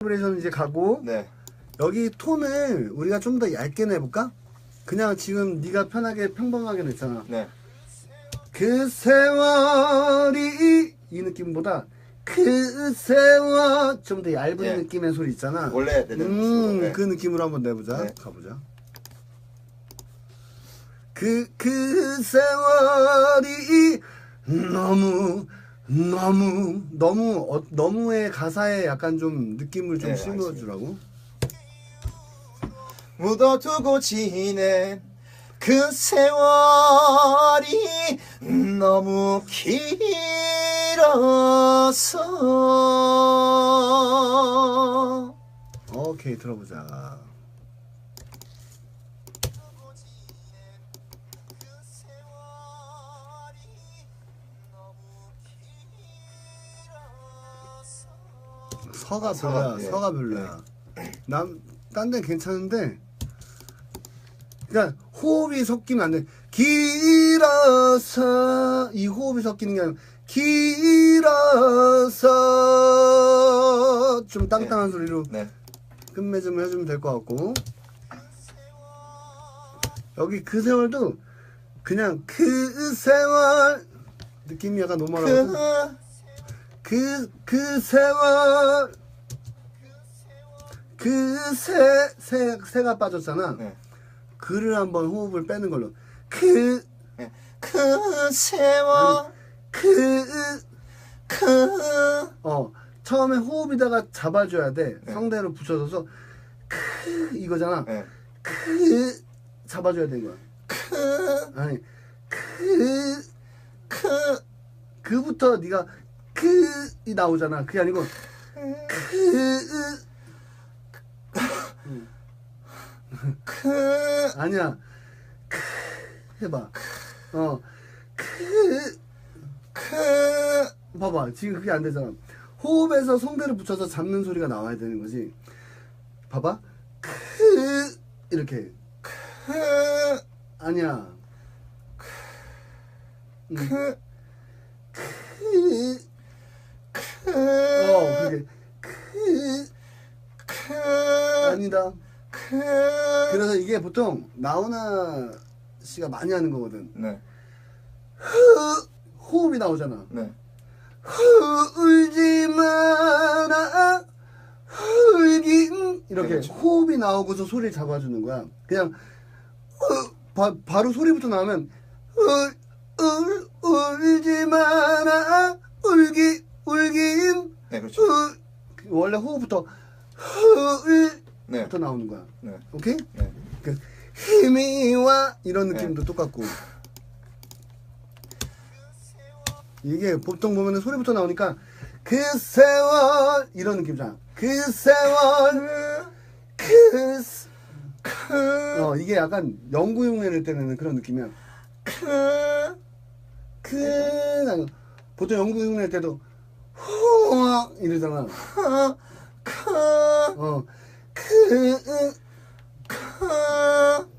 바이브레이션 이제 가고 네. 여기 톤을 우리가 좀 더 얇게 내볼까? 그냥 지금 네가 편하게 평범하게 냈잖아. 네. 그 세월이 이 느낌보다 그 세월 좀 더 얇은 예. 느낌의 소리 있잖아. 원래 내는 음, 네. 그 느낌으로 한번 내보자. 네. 가보자. 그, 그 세월이 너무, 너무, 너무, 어, 너무의 가사에 약간 좀 느낌을 좀 네, 심어주라고. 묻어두고 지낸 그 세월이 너무 길어서 오케이, 들어보자. 서가 별로야, 서가, 예. 서가 별로야. 난, 딴 데는 괜찮은데, 그니까, 호흡이 섞이면 안 돼. 길어서, 이 호흡이 섞이는 게 아니라, 길어서, 좀 땅땅한 소리로 네. 끝맺음을 해주면 될 것 같고, 여기 그 세월도, 그냥 그 세월, 느낌이 약간 노멀하고, 그 그, 그 세월, 그 새, 새, 새가 빠졌잖아. 네. 그를 한번 호흡을 빼는 걸로. 그, 네. 그 세월 그, 그 어, 처음에 호흡에다가 잡아줘야 돼. 네. 성대로 붙여줘서, 그, 이거잖아. 네. 그, 잡아줘야 되는 거야. 그 아니, 그, 그 그부터 네가 그, 이 나오잖아. 그게 아니고, 그, 그 아니야. 크 해봐. 어. 크그 봐봐. 지금 그게 안 되잖아. 호흡에서 성대를 붙여서 잡는 소리가 나와야 되는 거지. 봐봐. 크 이렇게. 그 아니야. 그 크. 그 어, 그게 크그 아니다. 그 그래서 이게 보통 나훈아 씨가 많이 하는 거거든. 네. 흐 호흡이 나오잖아. 네. 후, 울지 마라 울긴 이렇게 네, 그렇죠. 호흡이 나오고서 소리를 잡아주는 거야 그냥 어, 바, 바로 소리부터 나오면 울, 울, 울지 마라 울기 울긴 네, 그렇죠. 울 원래 호흡부터 울부터 네. 나오는 거야 네. 오케이? 네. 그 힘이 와 이런 네. 느낌도 똑같고 이게 보통 보면은 소리부터 나오니까 그 세월 이런 느낌이잖아 그 세월 그 세- 그 어, 이게 약간 영구 흉내낼 때 내는 그런 느낌이야 그그 아니, 보통 영구 흉낼 때도 후 이러잖아 그어 그, 그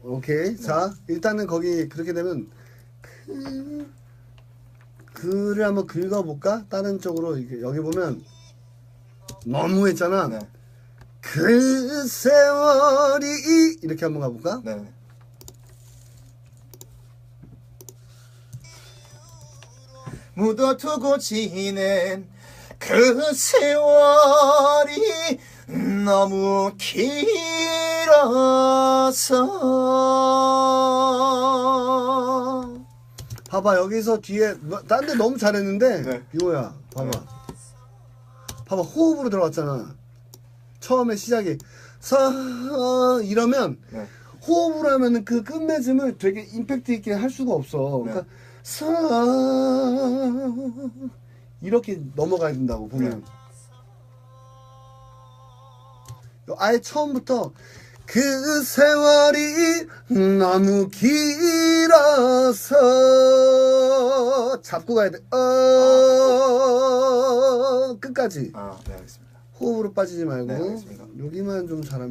오케이. 자, 일단은 거기 그렇게 되면 그 그를 한번 긁어볼까? 다른 쪽으로 이게 여기 보면 너무 했잖아. 네. 그 세월이 이렇게 한번 가볼까? 네. 묻어두고 지낸 그 세월이 너무 길어서 봐봐 여기서 뒤에 딴 데 너무 잘했는데 네. 이거야. 봐봐. 봐봐 호흡으로 들어갔잖아. 처음에 시작이 서 이러면 네. 호흡을 하면은 그 끝맺음을 되게 임팩트 있게 할 수가 없어. 그러니까 서 이렇게 넘어가야 된다고 보면. 아예 처음부터 그 세월이 너무 길어서 잡고 가야 돼. 어 끝까지 아, 네, 알겠습니다. 호흡으로 빠지지 말고 네, 알겠습니다. 여기만 좀 잘하면.